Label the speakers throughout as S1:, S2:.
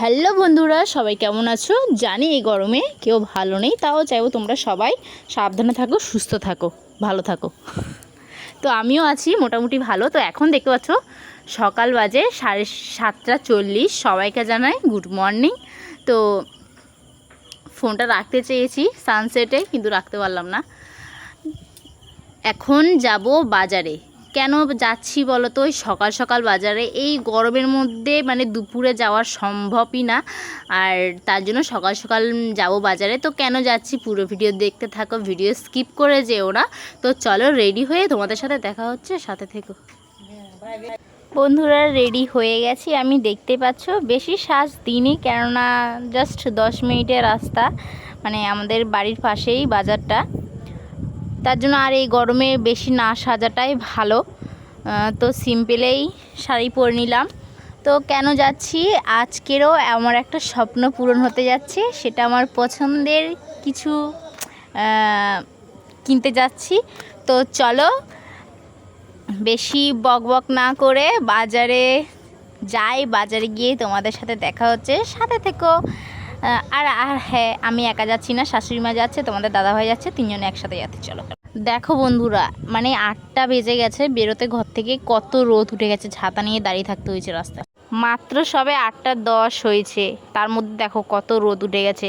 S1: Hello বন্ধুরা, সবাই কেমন আছো? জানি এই গরমে কেউ ভালো নেই, তাও চাইব তোমরা সবাই সাবধানে থাকো, সুস্থ থাকো, ভালো থাকো। তো আমিও আছি, মোটামুটি ভালো। তো এখন দেখতে পাচ্ছ, সকাল বাজে সাড়ে সাতটা চল্লিশ, সবাইকে জানাই গুড মর্নিং। তো ফোনটা রাখতে চেয়েছি সানসেটে, কিন্তু রাখতে পারলাম না। এখন যাব বাজারে। কেন যাচ্ছি বলো তো? ওই সকাল সকাল বাজারে এই গরমের মধ্যে মানে দুপুরে যাওয়া সম্ভবই না। আর তার জন্য সকাল সকাল যাব বাজারে। তো কেন যাচ্ছি পুরো ভিডিও দেখতে থাকো, ভিডিও স্কিপ করে যেও না। তো চলো রেডি হয়ে তোমাদের সাথে দেখা হচ্ছে, সাথে থেকো। বন্ধুরা, রেডি হয়ে গেছি। আমি দেখতে পাচ্ছ, বেশি সাজ দিনই কেননা জাস্ট দশ মিনিটের রাস্তা। মানে আমাদের বাড়ির পাশেই বাজারটা। তার জন্য আর এই গরমে বেশি না সাজাটাই ভালো। তো সিম্পলেই শাড়ি পরে নিলাম। তো কেন যাচ্ছি? আজকেরও আমার একটা স্বপ্ন পূরণ হতে যাচ্ছে, সেটা আমার পছন্দের কিছু কিনতে যাচ্ছি। তো চলো, বেশি বক বক না করে বাজারে যাই, বাজারে গিয়ে তোমাদের সাথে দেখা হচ্ছে। সাথে থেকো। আর আর হ্যাঁ আমি একা যাচ্ছি না, শাশুড়ি মা যাচ্ছে, তোমাদের দাদাভাই যাচ্ছে, তিনজনে একসাথে যাচ্ছে, চলো। দেখো বন্ধুরা মানে আটটা বেজে গেছে, বেরোতে ঘর থেকে কত রোদ উঠে গেছে, ছাতা নিয়ে দাঁড়িয়ে থাকতে হয়েছে রাস্তায়। মাত্র সবে আটটা দশ হয়েছে। তার মধ্যে দেখো কত রোদ উঠে গেছে।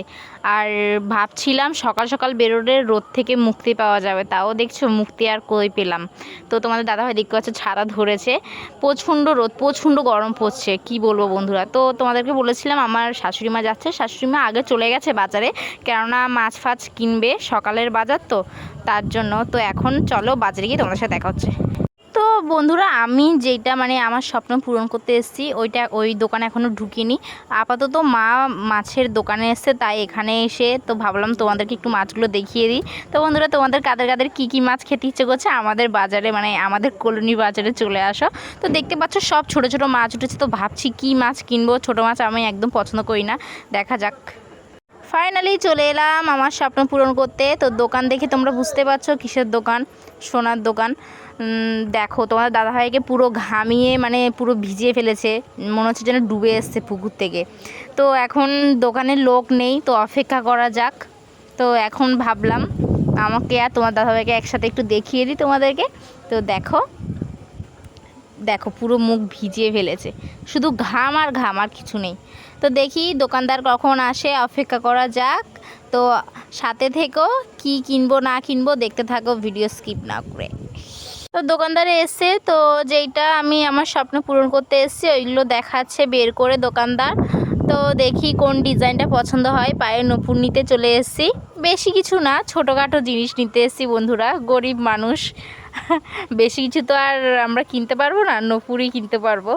S1: আর ভাবছিলাম সকাল সকাল বেরোলে রোদ থেকে মুক্তি পাওয়া যাবে, তাও দেখছ মুক্তি আর কই পেলাম। তো তোমাদের দাদাভাই দেখতে পাচ্ছ ছাতা ধরেছে। প্রচণ্ড রোদ, প্রচণ্ড গরম পড়ছে, কি বলব বন্ধুরা? তো তোমাদেরকে বলেছিলাম আমার শাশুড়ি মা যাচ্ছে, শাশুড়ি মা আগে চলে গেছে বাজারে, কেননা মাছ ফাছ কিনবে সকালের বাজার তো, তার জন্য। তো এখন চলো বাজারে গিয়ে তোমাদের সাথে দেখা হচ্ছে। তো বন্ধুরা, আমি যেটা মানে আমার স্বপ্ন পূরণ করতে এসেছি, ওইটা ওই দোকানে এখনও ঢুকিনি। আপাতত মা মাছের দোকানে এসছে, তাই এখানে এসে তো ভাবলাম তোমাদেরকে একটু মাছগুলো দেখিয়ে দিই। তো বন্ধুরা, তোমাদের কাদের কাদের কী কী মাছ খেতে ইচ্ছে করছে, আমাদের বাজারে মানে আমাদের কলোনি বাজারে চলে আসো। তো দেখতে পাচ্ছ সব ছোট ছোট মাছ উঠেছে, তো ভাবছি কী মাছ কিনবো? ছোট মাছ আমি একদম পছন্দ করি না। দেখা যাক। ফাইনালি চলে এলাম আমার স্বপ্ন পূরণ করতে। তো দোকান দেখে তোমরা বুঝতে পারছ কিসের দোকান, সোনার দোকান। দেখো তোমার দাদাভাইকে পুরো ঘামিয়ে মানে পুরো ভিজিয়ে ফেলেছে। মনে হচ্ছে যেন ডুবে এসছে পুকুর থেকে। তো এখন দোকানে লোক নেই, তো অপেক্ষা করা যাক। তো এখন ভাবলাম আমাকে আর তোমার দাদাভাইকে একসাথে একটু দেখিয়ে দিই তোমাদেরকে। তো দেখো দেখো পুরো মুখ ভিজিয়ে ফেলেছে। শুধু ঘাম আর ঘাম, আর কিছু নেই। তো দেখি দোকানদার কখন আসে, অপেক্ষা করা যাক। তো সাথে থেকেও কি কিনবো, না কিনবো, দেখতে থাকো, ভিডিও স্কিপ না করে। তো দোকানদারে এসছে, তো যেইটা আমি আমার স্বপ্ন পূরণ করতে এসেছি, ওইগুলো দেখাচ্ছে বের করে দোকানদার। তো দেখি কোন ডিজাইনটা পছন্দ হয় পায়ে নপুর নিতে চলে এসেছি। বেশি কিছু না, ছোটোখাটো জিনিস নিতে এসেছি বন্ধুরা, গরিব মানুষ। বেশি কিছু তো আর আমরা কিনতে পারব না, নপুরই কিনতে পারব।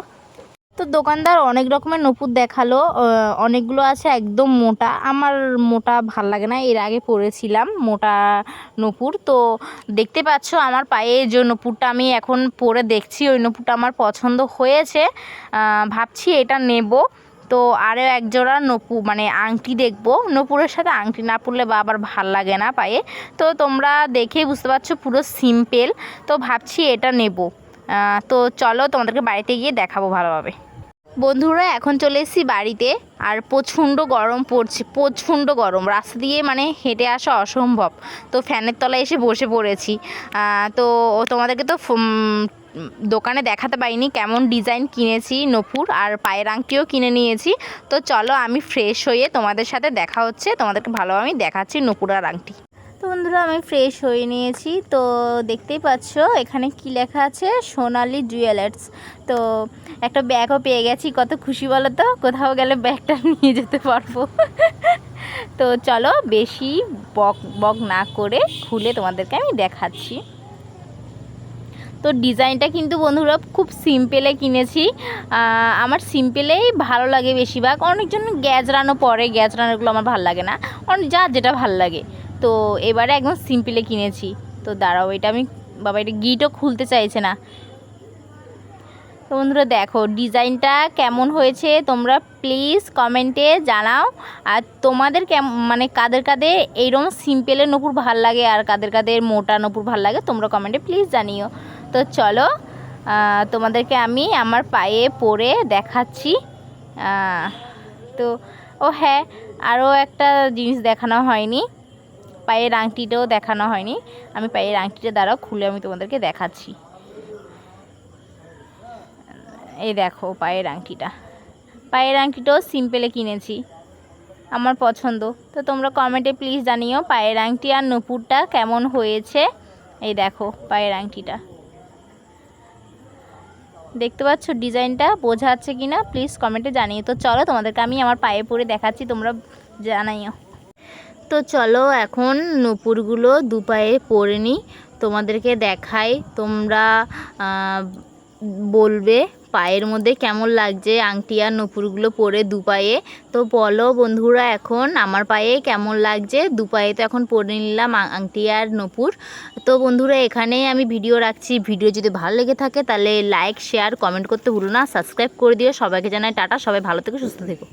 S1: তো দোকানদার অনেক রকমের নপুর দেখাল অনেকগুলো আছে একদম মোটা। আমার মোটা ভালো লাগে না, এর আগে পরেছিলাম মোটা নপুর। তো দেখতে পাচ্ছ আমার পায়ে যে নপুরটা আমি এখন পরে দেখছি, ওই নপুরটা আমার পছন্দ হয়েছে। ভাবছি এটা নেব। তো আরও এক জোড়া নপু মানে আংটি দেখব। নপুরের সাথে আংটি না পরলে বা আবার ভালো লাগে না পায়ে। তো তোমরা দেখেই বুঝতে পারছ পুরো সিম্পল। তো ভাবছি এটা নেব। তো চলো তোমাদেরকে বাড়িতে গিয়ে দেখাবো ভালোভাবে। বন্ধুরা, এখন চলে এসেছি বাড়িতে, আর প্রচণ্ড গরম পড়ছে, প্রচণ্ড গরম। রাস্তা দিয়ে মানে হেঁটে আসা অসম্ভব। তো ফ্যানের তলায় এসে বসে পড়েছি। তো তোমাদেরকে তো দোকানে দেখাতে পারিনি কেমন ডিজাইন কিনেছি নপুর, আর পায়ের আংটিও কিনে নিয়েছি। তো চলো আমি ফ্রেশ হয়ে তোমাদের সাথে দেখা হচ্ছে। তোমাদেরকে ভালো আমি দেখাচ্ছি নপুর আর আংটি। তো বন্ধুরা আমি ফ্রেশ হয়ে নিয়েছি। তো দেখতেই পাচ্ছ, এখানে কি লেখা আছে? সোনালি জুয়েলার্স তো একটা ব্যাগও পেয়ে গেছি, কত খুশি বলো তো? কোথাও গেলে ব্যাগটা নিয়ে যেতে পারব। তো চলো বেশি বক বক না করে খুলে তোমাদেরকে আমি দেখাচ্ছি। তো ডিজাইনটা কিন্তু বন্ধুরা খুব সিম্পলে কিনেছি। আমার সিম্পলেই ভালো লাগে বেশিরভাগ। অনেকজন গ্যাজরানো পরে, গ্যাজরানোগুলো আমার ভালো লাগে না। অনেক যা যেটা ভালো লাগে। তো এবারে একদম সিম্পলে কিনেছি। তো দাঁড়াও, এটা আমি, বাবা, এটা গিটও খুলতে চাইছে না। তো বন্ধুরা দেখো, ডিজাইনটা কেমন হয়েছে তোমরা প্লিজ কমেন্টে জানাও। আর তোমাদের কেম মানে কাদের কাদের এইরকম সিম্পলের নপুর ভালো লাগে আর কাদের কাদের মোটা নপুর ভালো লাগে তোমরা কমেন্টে প্লিজ জানিও। তো চলো তোমাদেরকে আমি আমার পায়ে পরে দেখাচ্ছি। তো, ও হ্যাঁ আরও একটা জিনিস দেখানো হয়নি। পায়ের আংটিটাও দেখানো হয়নি। আমি পায়ের আংটিটা দ্বারাও খুলে আমি তোমাদেরকে দেখাচ্ছি। এই দেখো পায়ের আংটিটা। পায়ের আংটিটাও সিম্পলে কিনেছি। আমার পছন্দ। তো তোমরা কমেন্টে প্লিজ জানিও পায়ের আংটি আর নুপুরটা কেমন হয়েছে। এই দেখো পায়ের আংটিটা। দেখতে পাচ্ছ ডিজাইনটা? বোঝা যাচ্ছে কি না প্লিজ কমেন্টে জানিও। তো চলো তোমাদেরকে আমি আমার পায়ে পরে দেখাচ্ছি। তোমরা জানাইও। তো চলো এখন নুপুরগুলো দু পায়ে পরে নিই। তোমাদেরকে দেখাই তোমরা বলবে পায়ের মধ্যে কেমন লাগছে আংটি আর নুপুরগুলো পরে দু পায়ে তো বলো বন্ধুরা এখন আমার পায়ে কেমন লাগছে? দু পায়ে তো এখন পরে নিলাম আংটি আর নুপুর। তো বন্ধুরা এখানেই আমি ভিডিও রাখছি। ভিডিও যদি ভালো লেগে থাকে তাহলে লাইক, শেয়ার, কমেন্ট করতে ভুলো না। সাবস্ক্রাইব করে দিও। সবাইকে জানাই টাটা। সবাই ভালো থেকো, সুস্থ থেকো।